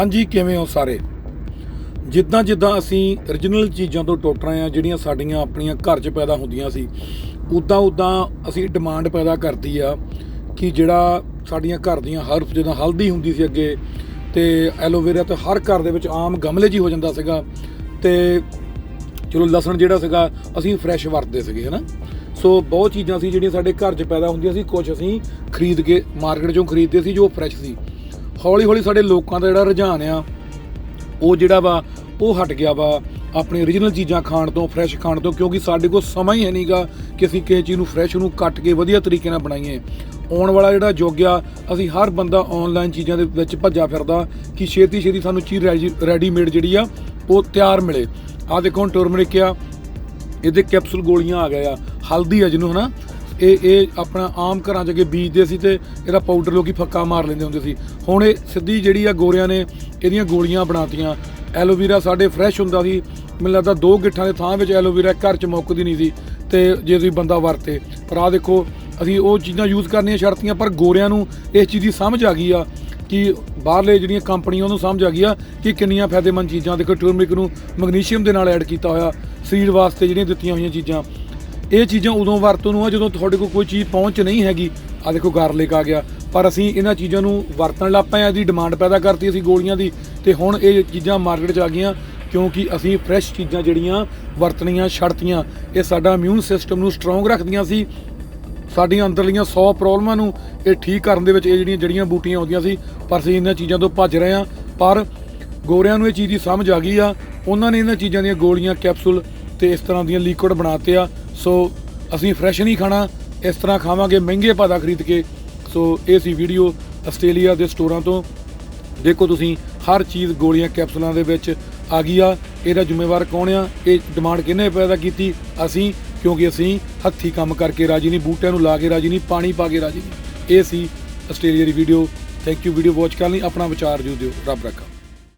ਹਾਂਜੀ, ਕਿਵੇਂ ਹੋ ਸਾਰੇ? ਜਿੱਦਾਂ ਜਿੱਦਾਂ ਅਸੀਂ origignal ਚੀਜ਼ਾਂ ਤੋਂ ਟੁੱਟ ਰਹੇ ਆ ਜਿਹੜੀਆਂ ਸਾਡੀਆਂ ਆਪਣੀਆਂ ਘਰ 'ਚ ਪੈਦਾ ਹੁੰਦੀਆਂ ਸੀ, ਉਦਾਂ ਉਦਾਂ ਅਸੀਂ ਡਿਮਾਂਡ ਪੈਦਾ ਕਰਦੀ ਆ ਕਿ ਜਿਹੜਾ ਸਾਡੀਆਂ ਘਰ ਦੀਆਂ ਹਰਫ ਜਿੱਦਾਂ ਹਲਦੀ ਹੁੰਦੀ ਸੀ ਅੱਗੇ, ਤੇ ਐਲੋਵੇਰਾ ਤਾਂ ਹਰ ਘਰ ਦੇ ਵਿੱਚ ਆਮ ਗਮਲੇ 'ਚ ਹੀ ਹੋ ਜਾਂਦਾ ਸੀਗਾ, ਤੇ ਚਲੋ ਲਸਣ ਜਿਹੜਾ ਸੀਗਾ, ਅਸੀਂ ਫਰੈਸ਼ ਵਰਤਦੇ ਸੀਗੇ, ਹਨਾ? ਸੋ ਬਹੁਤ ਚੀਜ਼ਾਂ ਸੀ ਜਿਹੜੀਆਂ ਸਾਡੇ ਘਰ 'ਚ ਪੈਦਾ ਹੁੰਦੀਆਂ ਸੀ ਕੁਝ ਅਸੀਂ ਖਰੀਦ ਕੇ ਮਾਰਕੀਟ 'ਚੋਂ ਖਰੀਦਦੇ ਸੀ, ਜੋ ਫਰੈਸ਼ ਸੀ। ਹੌਲੀ ਹੌਲੀ ਸਾਡੇ ਲੋਕਾਂ ਦਾ ਜਿਹੜਾ ਰੁਝਾਨ ਆ, ਉਹ ਜਿਹੜਾ ਵਾ, ਉਹ ਹਟ ਗਿਆ ਵਾ। ਆਪਣੀ origignal ਚੀਜ਼ਾਂ ਖਾਣ ਤੋਂ ਫਰੈਸ਼ ਖਾਣ ਤੋਂ, ਕਿਉਂਕਿ ਸਾਡੇ ਕੋਲ ਸਮਾਂ ਹੀ ਹੈ ਨਹੀਂਗਾ ਕਿ ਅਸੀਂ ਕਿਸੇ ਚੀਜ਼ ਨੂੰ ਫਰੈਸ਼ ਨੂੰ ਕੱਟ ਕੇ ਵਧੀਆ ਤਰੀਕੇ ਨਾਲ ਬਣਾਈਏ। ਆਉਣ ਵਾਲਾ ਜਿਹੜਾ ਯੁੱਗ ਆ, ਅਸੀਂ ਹਰ ਬੰਦਾ ਆਨਲਾਈਨ ਚੀਜ਼ਾਂ ਦੇ ਵਿੱਚ ਭੱਜਾ ਫਿਰਦਾ ਕਿ ਛੇਤੀ ਛੇਤੀ ਸਾਨੂੰ ਚੀਜ਼ ਰੈਡੀਮੇਡ ਜਿਹੜੀ ਆ, ਉਹ ਤਿਆਰ ਮਿਲੇ। ਆ ਦੇਖੋ ਹੁਣ ਟਰਮਰਿਕ ਆ, ਇਹਦੇ ਕੈਪਸੂਲ ਗੋਲੀਆਂ ਆ ਗਏ ਆ। ਹਲਦੀ ਆ ਜਿਹਨੂੰ, ਹਨਾ? ਇਹ ਇਹ ਆਪਣਾ ਆਮ ਘਰਾਂ 'ਚ ਅੱਗੇ ਬੀਜਦੇ ਸੀ ਤੇ ਇਹਦਾ ਪਾਊਡਰ ਲੋਕੀ ਫੱਕਾ ਮਾਰ ਲੈਂਦੇ ਹੁੰਦੇ ਸੀ। ਹੁਣ ਇਹ ਸਿੱਧੀ ਜਿਹੜੀ ਆ ਗੋਰਿਆਂ ਨੇ ਇਹਦੀਆਂ ਗੋਲੀਆਂ ਬਣਾਤੀਆਂ। ਐਲੋਵੀਰਾ ਸਾਡੇ ਫਰੈਸ਼ ਹੁੰਦਾ ਸੀ। ਮੈਨੂੰ ਲੱਗਦਾ ਦੋ ਗਿੱਠਾਂ ਦੇ ਥਾਂ ਵਿੱਚ ਐਲੋਵੀਰਾ ਘਰ 'ਚ ਮੁੱਕਦੀ ਨਹੀਂ ਸੀ ਤੇ ਜੇ ਤੁਸੀਂ ਬੰਦਾ ਵਰਤੇ। ਪਰ ਆ ਦੇਖੋ, ਅਸੀਂ ਉਹ ਚੀਜ਼ਾਂ ਯੂਜ਼ ਕਰਨੀਆਂ ਛੱਡਤੀਆਂ ਪਰ ਗੋਰਿਆਂ ਨੂੰ ਇਸ ਚੀਜ਼ ਦੀ ਸਮਝ ਆ ਗਈ ਆ ਕਿ ਬਾਹਰਲੇ ਜਿਹੜੀਆਂ ਕੰਪਨੀਆਂ ਉਹਨੂੰ ਸਮਝ ਆ ਗਈ ਆ ਕਿ ਕਿੰਨੀਆਂ ਫਾਇਦੇਮੰਦ ਚੀਜ਼ਾਂ। ਦੇਖੋ ਟਰਮਰਿਕ ਨੂੰ ਮੈਗਨੀਸ਼ੀਅਮ ਦੇ ਨਾਲ ਐਡ ਕੀਤਾ ਹੋਇਆ। ਸਰੀਰ ਵਾਸਤੇ ਜਿਹੜੀਆਂ ਦਿੱਤੀਆਂ ਹੋਈਆਂ ਚੀਜ਼ਾਂ। ਇਹ ਚੀਜ਼ਾਂ ਉਦੋਂ ਵਰਤੋਂ ਨੂੰ ਆ ਜਦੋਂ ਤੁਹਾਡੇ ਕੋਲ ਕੋਈ ਚੀਜ਼ ਪਹੁੰਚ ਨਹੀਂ ਹੈਗੀ। ਆ ਦੇਖੋ ਗਾਰਲਿਕ ਆ ਗਿਆ। ਪਰ ਅਸੀਂ ਇਹਨਾਂ ਚੀਜ਼ਾਂ ਨੂੰ ਵਰਤਣ ਲੱਗ ਪਏ ਆ, ਇਹਦੀ ਡਿਮਾਂਡ ਪੈਦਾ ਕਰਤੀ ਅਸੀਂ ਗੋਲੀਆਂ ਦੀ। ਤੇ ਹੁਣ ਇਹ ਚੀਜ਼ਾਂ ਮਾਰਕੀਟ 'ਚ ਆ ਗਈਆਂ, ਕਿਉਂਕਿ ਅਸੀਂ ਫਰੈਸ਼ ਚੀਜ਼ਾਂ ਜਿਹੜੀਆਂ ਵਰਤਣੀਆਂ, ਛੱਡਤੀਆਂ, ਇਹ ਸਾਡਾ ਇਮਿਊਨ ਸਿਸਟਮ ਨੂੰ ਸਟਰੋਂਗ ਰੱਖਦੀਆਂ ਸੀ। ਸਾਡੀਆਂ ਅੰਦਰਲੀਆਂ 100 ਪ੍ਰੋਬਲਮਾਂ ਨੂੰ ਇਹ ਠੀਕ ਕਰਨ ਦੇ ਵਿੱਚ ਇਹ ਜਿਹੜੀਆਂ ਜੜੀਆਂ ਬੂਟੀਆਂ ਆਉਂਦੀਆਂ ਸੀ, ਪਰ ਅਸੀਂ ਇਹਨਾਂ ਚੀਜ਼ਾਂ ਤੋਂ ਭੱਜ ਰਹੇ ਹਾਂ। ਪਰ ਗੋਰਿਆਂ ਨੂੰ ਇਹ ਚੀਜ਼ ਦੀ ਸਮਝ ਆ ਗਈ ਆ। ਉਹਨਾਂ ਨੇ ਇਹਨਾਂ ਚੀਜ਼ਾਂ ਦੀਆਂ ਗੋਲੀਆਂ ਕੈਪਸੂਲ ਤੇ ਇਸ ਤਰ੍ਹਾਂ ਦੀਆਂ ਲਿਕੁਇਡ ਬਣਾਤੇ ਆ ਸੋ ਅਸੀਂ ਫਰੈਸ਼ ਨਹੀਂ ਖਾਣਾ, ਇਸ ਤਰ੍ਹਾਂ ਖਾਵਾਂਗੇ ਮਹਿੰਗੇ ਭਾਅ ਦਾ ਖਰੀਦ ਕੇ। ਸੋ ਇਹ ਸੀ ਵੀਡੀਓ ਆਸਟ੍ਰੇਲੀਆ ਦੇ ਸਟੋਰਾਂ ਤੋਂ। ਦੇਖੋ ਤੁਸੀਂ, ਹਰ ਚੀਜ਼ ਗੋਲੀਆਂ ਕੈਪਸੂਲਾਂ ਦੇ ਵਿੱਚ ਆ ਗਈ ਆ। ਇਹਦਾ ਜ਼ਿੰਮੇਵਾਰ ਕੌਣ ਆ? ਇਹ ਡਿਮਾਂਡ ਕਿਹਨੇ ਪੈਦਾ ਕੀਤੀ? ਅਸੀਂ, ਕਿਉਂਕਿ ਅਸੀਂ ਹੱਥੀ ਕੰਮ ਕਰਕੇ ਰਾਜੀ ਨਹੀਂ, ਬੂਟਿਆਂ ਨੂੰ ਲਾ ਕੇ ਰਾਜੀ ਨਹੀਂ, ਪਾਣੀ ਪਾ ਕੇ ਰਾਜੀ ਨਹੀਂ। ਇਹ ਸੀ Australia the video thank you video watch ਕਰਨ ਲਈ ਆਪਣਾ ਵਿਚਾਰ ਜੋ ਦਿਓ। ਰੱਬ ਰੱਖਾ।